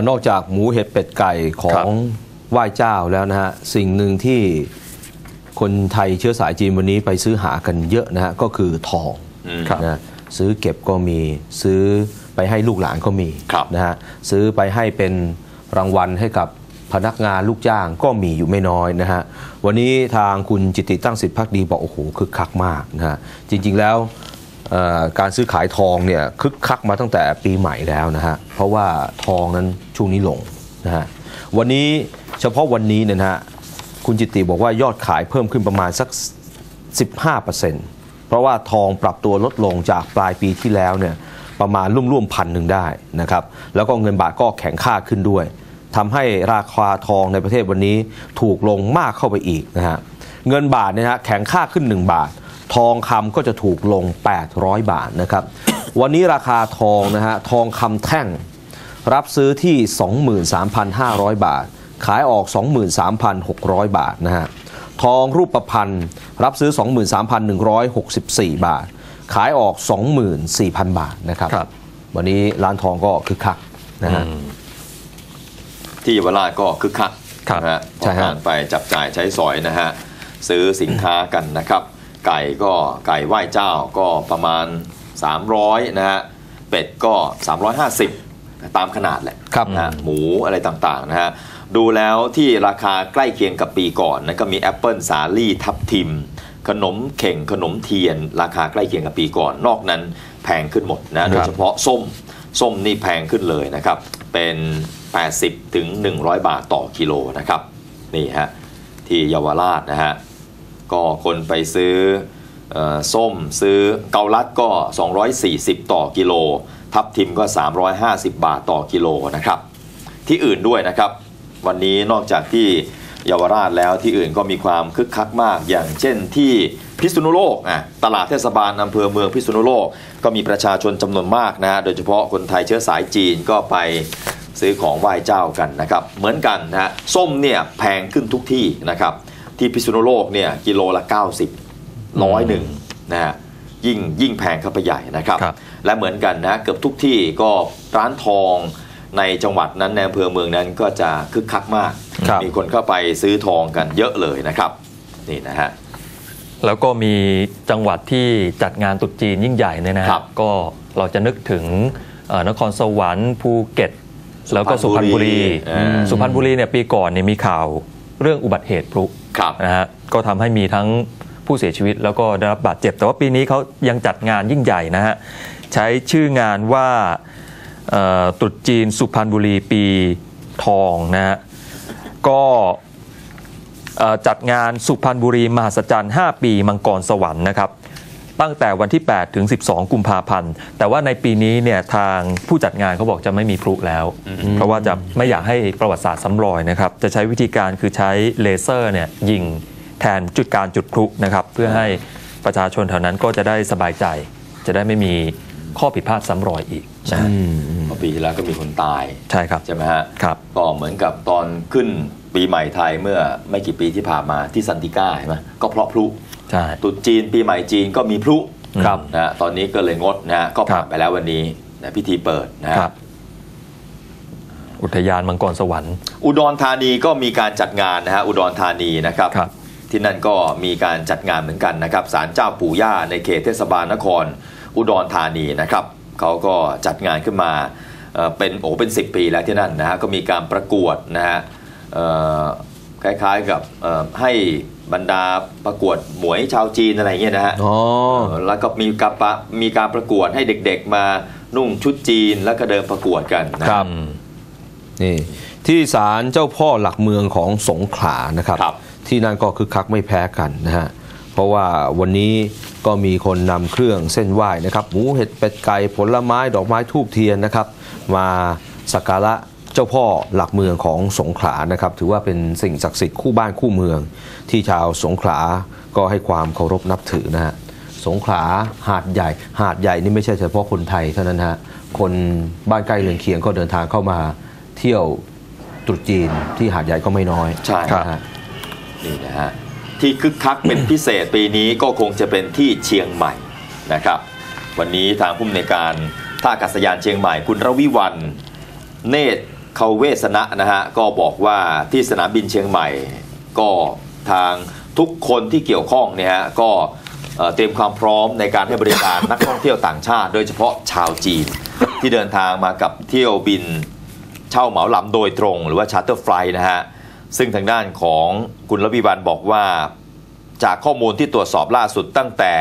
านอกจากหมูเห็ดเป็ดไก่ขอครังบไหว้เจ้าแล้วนะฮะสิ่งหนึ่งที่คนไทยเชื้อสายจีนวันนี้ไปซื้อหากันเยอะนะฮะก็คือทองอืมนะซื้อเก็บก็มีซื้อไปให้ลูกหลานก็มีครับนะฮะซื้อไปให้เป็นรางวัลให้กับพนักงานลูกจ้างก็มีอยู่ไม่น้อยนะฮะวันนี้ทางคุณจิตติตั้งสิทธิพักดีบอกโอ้โหคึกคักมากนะฮะจริง ๆแล้วเอ่อ การซื้อขายทองเนี่ยคึกคักมาตั้งแต่ปีใหม่แล้วนะฮะเพราะว่าทองนั้นช่วงนี้ลงนะฮะวันนี้เฉพาะวันนี้เนี่ยนะฮะคุณจิตติบอกว่ายอดขายเพิ่มขึ้นประมาณสัก 15%เพราะว่าทองปรับตัวลดลงจากปลายปีที่แล้วเนี่ยประมาณร่วมๆพันหนึ่งได้นะครับแล้วก็เงินบาทก็แข็งค่าขึ้นด้วยทำให้ราคาทองในประเทศวันนี้ถูกลงมากเข้าไปอีกนะฮะเงินบาทเนี่ยฮะแข็งค่าขึ้น 1 บาท ทองคำก็จะถูกลง 800 บาทนะครับ วันนี้ราคาทองนะฮะทองคำแท่ง รับซื้อที่ 23,500 บาท ขายออก 23,600 บาทนะฮะทองรูปประพันธ์รับซื้อ 23,164 บาท ขายออก 24,000 บาทนะครับครับวันนี้ร้านทองก็คึกคักนะฮะที่เยาวราชก็คึกคักครับนะฮะใช่ฮะการไปจับจ่ายใช้สอยนะฮะซื้อสินค้ากันนะครับ ไก่ก็ไก่ไหว้เจ้าก็ประมาณ 300นะฮะเป็ดก็ 350 ตามขนาดแหละครับนะฮะหมูอะไรต่างๆนะฮะดูแล้วที่ราคาใกล้เคียงกับปีก่อนนะก็มีแอปเปิลสาลี่ทับทิม ขนมเข่งขนมเทียน ราคาใกล้เคียงกับปีก่อน นอกนั้นแพงขึ้นหมดนะโดยเฉพาะส้มส้มนี่แพงขึ้นเลยนะครับ เป็น 80 ถึง 100 บาทต่อกิโลนะครับ นี่ฮะ ที่เยาวราชนะฮะ ก็คนไปซื้ออส้มซื้อเกาลัดก็ 240 ต่อกิโล ทับทิมก็ 350 บาทต่อกิโลนะครับ ที่อื่นด้วยนะครับ วันนี้นอกจากที่เยาวราชแล้วที่อื่นก็มีความคึกคักมาก อย่างเช่นที่พิษณุโลกอะตลาดเทศบาลอำเภอเมืองพิษณุโลก ก็มีประชาชนจำนวนมากนะฮะโดยเฉพาะคนไทยเชื้อสายจีนก็ไปซื้อของไหว้เจ้ากันนะครับ เหมือนกันนะฮะส้มเนี่ยแพงขึ้นทุกที่นะครับ ที่พิษณุโลกเนี่ยกิโลละ 90ร้อยหนึ่งนะฮะยิ่งยิ่งแพงเข้าไปใหญ่นะครับครับ และเหมือนกันนะเกือบทุกที่ก็ร้านทองในจังหวัดนั้นในอำเภอเมืองนั้นก็จะคึกคักมากครับมีคนเข้าไปซื้อทองกันเยอะเลยนะครับนี่นะฮะแล้วก็มีจังหวัดที่จัดงานตรุษจีนยิ่งใหญ่เนี่ยนะฮะครับ ก็เราจะนึกถึงเอ่อนครสวรรค์ภูเก็ต แล้วก็สุสุพพรรรรณณบุบุรีรีอ่าสุพรรณบุรีเนี่ยปีก่อนเนี่ยมีข่าวเรื่องอุบัติเหตุพลุครับ นะฮะก็ทำให้มีทั้งผู้เสียชีวิตแล้วก็ได้รับบาดเจ็บ แต่ว่าปีนี้เขายังจัดงานยิ่งใหญ่นะฮะใช้ชื่องานว่าตรุษจีนสุพรรณบุรีปีทองนะฮะก็จัดงานสุพรรณบุรีมหัศจรรย์ 5 ปีมังกรสวรรค์นะครับ ตั้งแต่วันที่ 8 ถึง 12 กุมภาพันธ์ แต่ว่าในปีนี้เนี่ยทางผู้จัดงานเขาบอกจะไม่มีพลุแล้ว เพราะว่าจะไม่อยากให้ประวัติศาสตร์ซ้ำรอยนะครับ จะใช้วิธีการคือใช้เลเซอร์เนี่ยยิงแทนจุดการจุดพลุนะครับ เพื่อให้ประชาชนแถวนั้นก็จะได้สบายใจ จะได้ไม่มีข้อผิดพลาดซ้ำรอยอีกนะฮะเพราะปีที่แล้วก็มีคนตายใช่ครับใช่ไหมฮะครับก็เหมือนกับตอนขึ้นปีใหม่ไทยเมื่อไม่กี่ปีที่ผ่านมาที่ซันติก้าใช่ไหมก็เพราะพลุใช่ ตรุษจีนปีใหม่จีนก็มีพลุครับนะฮะตอนนี้ก็เลยงดนะฮะก็ผ่านไปแล้ววันนี้นะพิธีเปิดนะฮะครับอุทยานมังกรสวรรค์ อุดรธานีก็มีการจัดงานนะฮะอุดรธานีนะครับครับที่นั่นก็มีการจัดงานเหมือนกันนะครับศาลเจ้าปู่ย่าในเขตเทศบาลนคร อุดรธานีนะครับเขาก็จัดงานขึ้นมาเอ่อเป็นโอ้เป็น 10 ปีแล้วที่นั่นนะฮะก็มีการประกวดนะฮะเอ่อ คล้ายๆกับเอ่อให้บรรดาประกวดหมวยชาวจีนอะไรเงี้ยนะฮะอ๋อเออแล้วก็มีการประมีการประกวดให้เด็กๆมานุ่งชุดจีนแล้วก็เดินประกวดกันนะครับนี่ที่ศาลเจ้าพ่อหลักเมืองของสงขลานะครับครับที่นั่นก็คึกคักไม่แพ้กันนะฮะเพราะว่าวันนี้ก็มีคนนำเครื่องเส้นไหว้นะครับหมูเห็ดเป็ดไก่ผลไม้ดอกไม้ทูบเทียนนะครับ มาสักการะ เจ้าพ่อหลักเมืองของสงขลานะครับ ถือว่าเป็นสิ่งศักดิ์สิทธิ์คู่บ้านคู่เมือง ที่ชาวสงขลาก็ให้ความเคารพนับถือนะฮะสงขลาหาดใหญ่ หาดใหญ่นี่ไม่ใช่เฉพาะคนไทยเท่านั้นฮะคนบ้านใกล้เรือนเคียงก็เดินทางเข้ามาเที่ยวตรุษจีนที่หาดใหญ่ก็ไม่น้อยใช่นะฮะนี่นะฮะที่คึกคักเป็นพิเศษปีนี้ก็คงจะเป็นที่เชียงใหม่นะครับ วันนี้ทางผู้อำนวยการท่าอากาศยานเชียงใหม่คุณระวิวันเนตร เขาเวสนะนะฮะก็บอกว่าที่สนามบินเชียงใหม่ ก็ทางทุกคนที่เกี่ยวข้องเนี่ยฮะก็เตรียมความพร้อมในการให้บริการนักท่องเที่ยวต่างชาติ โดยเฉพาะชาวจีน ที่เดินทางมากับเที่ยวบินเช่าเหมาลำโดยตรง หรือว่าชาร์เตอร์ไฟล์นะฮะซึ่งทางด้านของคุณระวีบันบอกว่า จากข้อมูลที่ตรวจสอบล่าสุดตั้งแต่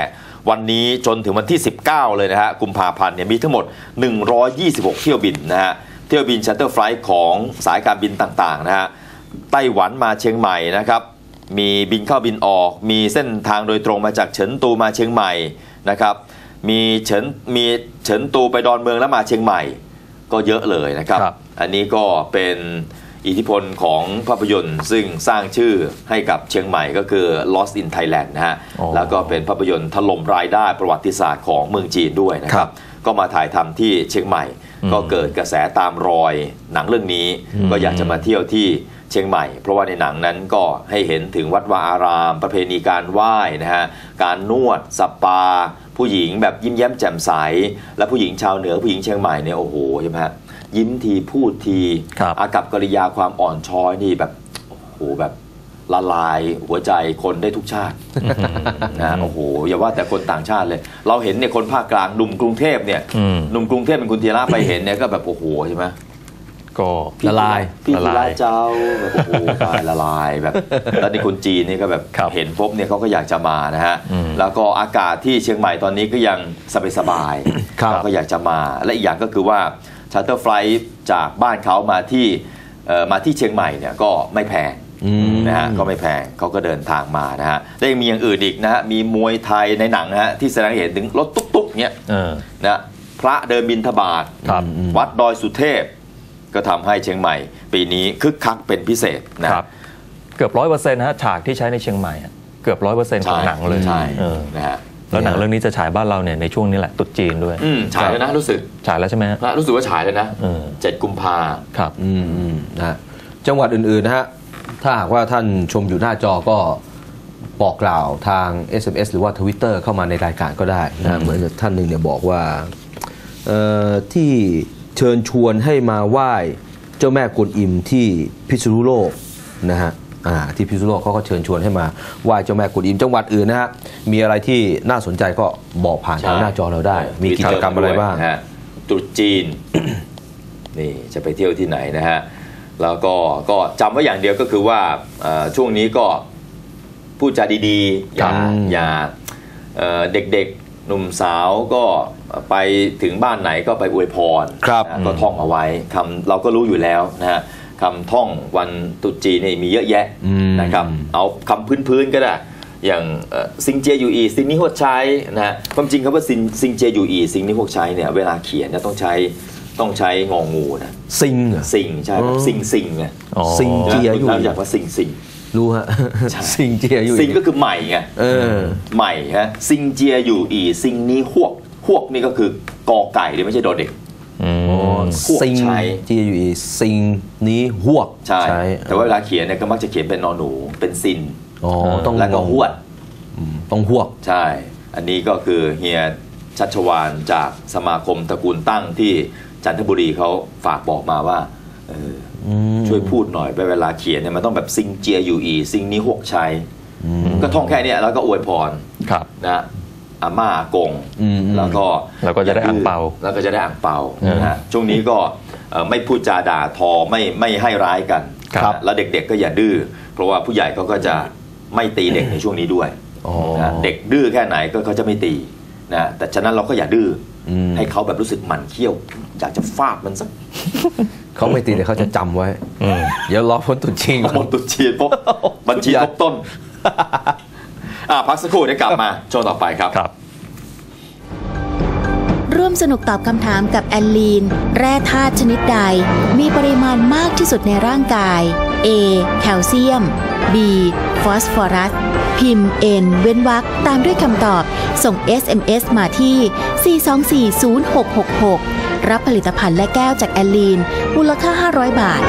วันนี้จนถึงวันที่ 19 เลยนะฮะกุมภาพันธ์เนี่ยมีทั้งหมด 126 เที่ยวบินนะฮะ เที่ยวบินชาร์เตอร์ไฟล์ของสายการบินต่างๆนะฮะไต้หวันมาเชียงใหม่นะครับมีบินเข้าบินออก มีเส้นทางโดยตรงมาจากเฉินตูมาเชียงใหม่นะครับมีเฉินมีเฉินตูไปดอนเมืองแล้วมาเชียงใหม่ ก็เยอะเลยนะครับครับอันนี้ก็เป็นอิทธิพลของภาพยนตร์ซึ่งสร้างชื่อให้กับเชียงใหม่ก็คือ Lost in Thailand นะฮะอ๋อแล้วก็เป็นภาพยนตร์ถล่มรายได้ประวัติศาสตร์ของเมืองจีนด้วยนะคครัรับบ ก็มาถ่ายทำที่เชียงใหม่อืมก็เกิดกระแสตามรอยหนังเรื่องนี้ ก็อยากจะมาเที่ยวที่เชียงใหม่ เพราะว่าในหนังนั้นก็ให้เห็นถึงวัดวาอาราม ประเพณีการไหว้นะฮะการนวดสปา ผู้หญิงแบบยิ้มแย้มแจ่มใส และผู้หญิงชาวเหนือผู้หญิงเชียงใหม่เนี่ยโอ้โหใช่ไหมฮะยิ้มทีพูดทีครับอากับกริยาความอ่อนช้อยนี่แบบโอ้โหแบบ ละลายหัวใจคนได้ทุกชาตินะโอ้โหอย่าว่าแต่คนต่างชาติเลย เราเห็นเนี่ยคนภาคกลางหนุ่มกรุงเทพเนี่ยอืมหนุ่มกรุงเทพเป็นคุณธีระไปเห็นเนี่ยก็แบบโอ้โหใช่ไหมก็พี่ละลายพี่ละธีลาระยเจ้าแบบโอ้โหตายละลายแบบแล้วนี่คนจีนนี่ก็แบบครับเห็นปุ๊บเนี่ยเขาก็อยากจะมานะฮะอืมแล้วก็อากาศที่เชียงใหม่ตอนนี้ก็ยังสบายๆครับเราก็อยากจะมา และอีกอย่างก็คือว่าชาร์เตอร์ไฟล์จากบ้านเขามาที่เอ่อมาที่เชียงใหม่เนี่ยก็ไม่แพงอืม นะฮะก็ไม่แพงเขาก็เดินทางมานะฮะแล้วยังมีอย่างอื่นอีกนะฮะมีมวยไทยในหนังนะฮะที่แสดงให้เห็นถึงรถตุ๊กๆเนี่ยเออนะพระเดินบินทบาทครับวัดดอยสุเทพ ก็ทำให้เชียงใหม่ ปีนี้คึกคักเป็นพิเศษนะครับเกือบร้อยเปอร์เซ็นต์นะฮะฉากที่ใช้ในเชียงใหม่อะเกือบร้อยเปอร์เซ็นต์ของหนังเลยใช่เออนะฮะแล้วหนังเรื่องนี้จะฉายบ้านเราเนี่ยในช่วงนี้แหละตรุษจีนด้วยอืมฉายแล้วนะรู้สึกฉายแล้วใช่ไหมฮะนะรู้สึกว่าฉายแล้วนะเออเจ็ดกุมภาครับอืมอืมนะฮะจังหวัดอื่นๆนะฮะ ถ้าหากว่าท่านชมอยู่หน้าจอก็บอกกล่าวทาง SMS หรือว่า Twitter เข้ามาในรายการก็ได้นะฮะเหมือนกับท่านหนึ่งเนี่ยบอกว่าเอ่อที่เชิญชวนให้มาไหว้เจ้าแม่กวนอิมที่พิษณุโลกนะฮะอ่าที่พิษณุโลกเขาก็เชิญชวนให้มาไหว้เจ้าแม่กวนอิมจังหวัดอื่นนะฮะมีอะไรที่น่าสนใจก็บอกผ่านทางหน้าจอเราได้ มีกิจกรรมอะไรบ้างนะฮะตรุษจีนนี่จะไปเที่ยวที่ไหนนะฮะ แล้วก็ก็จำไว้อย่างเดียวก็คือว่าเอ่อช่วงนี้ก็พูดจาดีๆ อย่าครับอย่าเอ่อเด็กๆหนุ่มสาวก็ไปถึงบ้านไหนก็ไปอวยพรครับนะก็ท่องเอาไว้คำเราก็รู้อยู่แล้วนะฮะคำท่องวันตรุษจีนนี่มีเยอะแยะอืมนะครับเอาคำพื้นๆก็ได้อย่างเอ่อซิงเจียอยู่อีซิงนี้หัวใช้นะฮะความจริงคำว่าซิงซิงเจียอยู่อีซิงนี้หัวใช้เนี่ยเวลาเขียนเนี่ยต้องใช้ ต้องใช้งองูนะซิงเหรอซิงใช่ครับอ๋อซิงซิงไงอ๋อซิงเจียอยู่เราอยากว่าซิงซิงรู้ฮะใช่ซิงเจียอยู่ซิงก็คือใหม่ไงเออใหม่ฮะซิงเจียอยู่อีซิงนี้หวกหวกนี่ก็คือกอไก่เลยไม่ใช่ดอเด็กอืมอ๋อพวกซิงใช้จีอยู่อีซิงนี้หวกใช่แต่ว่าเวลาเขียนเนี่ยก็มักจะเขียนเป็นนอนหนูเป็นซินอ๋อต้องแล้วก็หวดอืมต้องหวกใช่ อันนี้ก็คือเฮียชัชวานจากสมาคมตระกูลตั้งที่ จันทบุรีเขาฝากบอกมาว่าเอออช่วยพูดหน่อยไปเวลาเขียนเนี่ยมันต้องแบบซิงเจียอยู่อีซิงนี้หกชัยก็ท่องแค่เนี้ยแล้วก็อวยพรครับนะอาม่าอากงอืมแล้วก็แล้วก็จะได้อั่งเปาแล้วก็จะได้อ่างเปาอืมนะฮะช่วงนี้ก็เอ่อไม่พูดจาด่าทอไม่ไม่ให้ร้ายกันครับนะแล้วเด็กๆก็อย่าดื้อเพราะว่าผู้ใหญ่เขาก็จะไม่ตีเด็กในช่วงนี้ด้วยอ๋อนะเด็กดื้อแค่ไหนก็เขาจะไม่ตีนะแต่ฉะนั้นเราก็อย่าดื้ออม ให้เขาแบบรู้สึกหมั่นเคี้ยว อยากจะฟาดมันสักเขาไม่ตีแต่เขาจะจำไว้อืมเดี๋ยวรอพ้นตรุษจีนก่หมอนดตุดชีนปุ๊บบัญชีทบต้น อ่าพักสักครู่เดี๋ยวกลับมาช่วงต่อไปครับ ครับ ร่วมสนุกตอบคำถามกับแอลลีน แร่ธาตุชนิดใด มีปริมาณมากที่สุดในร่างกาย A แคลเซียม B ฟอสฟอรัส พิมพ์ N เว้นวรรคตามด้วยคำตอบ ส่ง SMS มาที่ 4240666 รับผลิตภัณฑ์และแก้วจากแอลลีน มูลค่า 500 บาท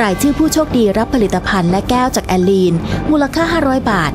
รายชื่อผู้โชคดีรับผลิตภัณฑ์และแก้วจากแอลลีน มูลค่า 500 บาท